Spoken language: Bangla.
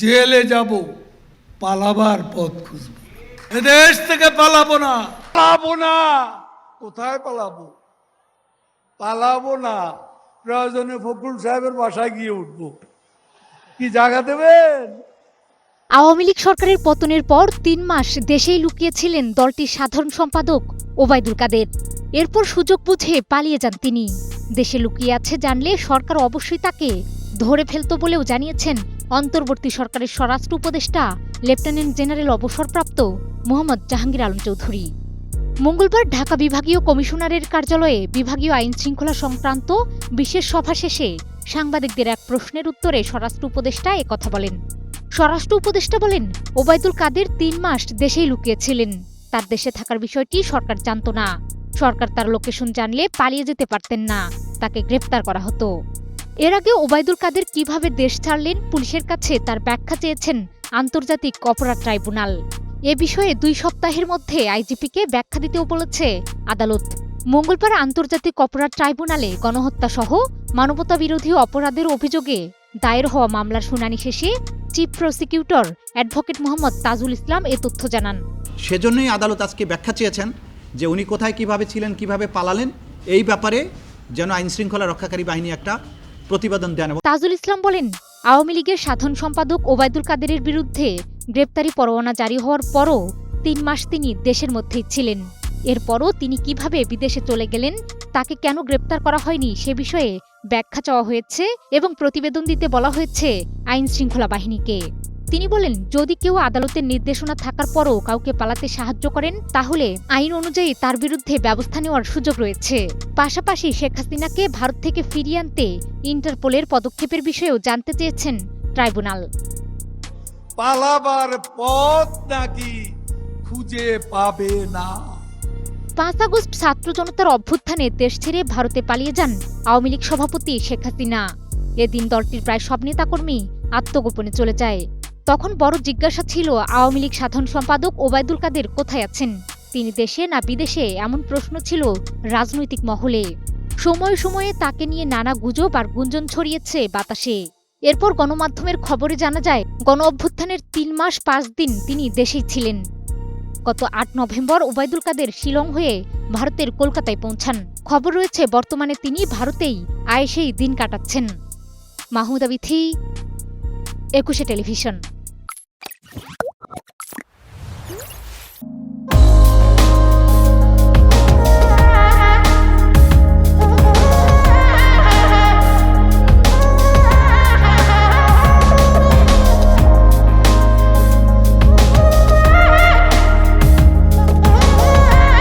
জেলে যাব পালাবার পথ খুঁজব। এদেশ থেকে পালাবো না। পালাবো না। কোথায় পালাবো? পালাবো না। প্রয়োজনে ফখরুল সাহেবের বাসায় গিয়ে উঠবো। কি জায়গা দেবেন? আওয়ামী লীগ সরকারের পতনের পর তিন মাস দেশেই লুকিয়েছিলেন দলটির সাধারণ সম্পাদক ওবায়দুল কাদের। এরপর সুযোগ বুঝে পালিয়ে যান তিনি। দেশে লুকিয়ে আছে জানলে সরকার অবশ্যই তাকে ধরে ফেলত বলেও জানিয়েছেন অন্তর্বর্তী সরকারের স্বরাষ্ট্র উপদেষ্টা, লেফটেন্যান্ট জেনারেল অবসরপ্রাপ্ত মোহাম্মদ জাহাঙ্গীর আলম চৌধুরী। মঙ্গলবার ঢাকা বিভাগীয় কমিশনারের কার্যালয়ে বিভাগীয় আইন শৃঙ্খলা সংক্রান্ত বিশেষ সভা শেষে সাংবাদিকদের এক প্রশ্নের উত্তরে স্বরাষ্ট্র উপদেষ্টা কথা বলেন। স্বরাষ্ট্র উপদেষ্টা বলেন, ওবায়দুল কাদের তিন মাস দেশেই লুকিয়েছিলেন। তার দেশে থাকার বিষয়টি সরকার জানত না। সরকার তার লোকেশন জানলে পালিয়ে যেতে পারতেন না। তাকে গ্রেপ্তার করা হতো। এর আগে ওবায়দুল কাদের কীভাবে দেশ ছাড়লেন পুলিশের কাছে তার ব্যাখ্যা চেয়েছেন আন্তর্জাতিক অপরাধ ট্রাইব্যুনাল। এ বিষয়ে দুই সপ্তাহের মধ্যে আইজিপিকে ব্যাখ্যা দিতেও বলেছে আদালত। মঙ্গলবার আন্তর্জাতিক অপরাধ ট্রাইব্যুনালে গণহত্যা সহ মানবতা বিরোধী অপরাধের অভিযোগে দায়ের হওয়া মামলার শুনানি শেষে chief prosecutor advocate Mohammad Tajul Islam এ তথ্য জানান। সেজন্যই আদালত আজকে ব্যাখ্যা চেয়েছেন যে উনি কোথায় কীভাবে ছিলেন, কীভাবে পালালেন, এই ব্যাপারে যেন আইনশৃঙ্খলা রক্ষাকারী বাহিনী একটা প্রতিবেদন দেন তাজুল ইসলাম বলেন, আওয়ামী লীগের সাধারণ সম্পাদক ওবায়দুল কাদেরের বিরুদ্ধে গ্রেপ্তারি পরোয়ানা জারি হওয়ার পরও তিন মাস তিনি দেশের মধ্যেই ছিলেন। এরপরও তিনি কীভাবে বিদেশে চলে গেলেন, তাকে কেন গ্রেপ্তার করা হয়নি সে বিষয়ে ব্যাখ্যা চাওয়া হয়েছে এবং প্রতিবেদন দিতে বলা হয়েছে আইন শৃঙ্খলা বাহিনীকে। তিনি বলেন যদি কেউ আদালতের নির্দেশনা থাকার পরও কাউকে পালাতে সাহায্য করেন তাহলে আইন অনুযায়ী তার বিরুদ্ধে ব্যবস্থা নেওয়ার সুযোগ রয়েছে। পাশাপাশি শেখ হাসিনাকে ভারত থেকে ফিরিয়ে আনতে ইন্টারপোলের পদক্ষেপের বিষয়েও জানতে চেয়েছেন ট্রাইব্যুনাল। পালাবার পথ নাকি খুঁজে পাবে না। পাঁচ আগস্ট ছাত্র জনতার অভ্যুত্থানে দেশ ছেড়ে ভারতে পালিয়ে যান আওয়ামী লীগ সভাপতি শেখ হাসিনা। এদিন দলটির প্রায় সব নেতাকর্মী আত্মগোপনে চলে যায়। তখন বড় জিজ্ঞাসা ছিল, আওয়ামী লীগ সাধারণ সম্পাদক ওবায়দুল কাদের কোথায় আছেন? তিনি দেশে না বিদেশে? এমন প্রশ্ন ছিল রাজনৈতিক মহলে। সময়ে সময়ে তাকে নিয়ে নানা গুজব আর গুঞ্জন ছড়িয়েছে বাতাসে। এরপর গণমাধ্যমের খবরে জানা যায়, গণ অভ্যুত্থানের তিন মাস পাঁচ দিন তিনি দেশেই ছিলেন। গত আট নভেম্বর ওবায়দুল কাদের শিলং হয়ে ভারতের কলকাতায় পৌঁছান। খবর রয়েছে, বর্তমানে তিনি ভারতেই আয়েসেই দিন কাটাচ্ছেন। মাহমুদা বিথি, একুশে টেলিভিশন।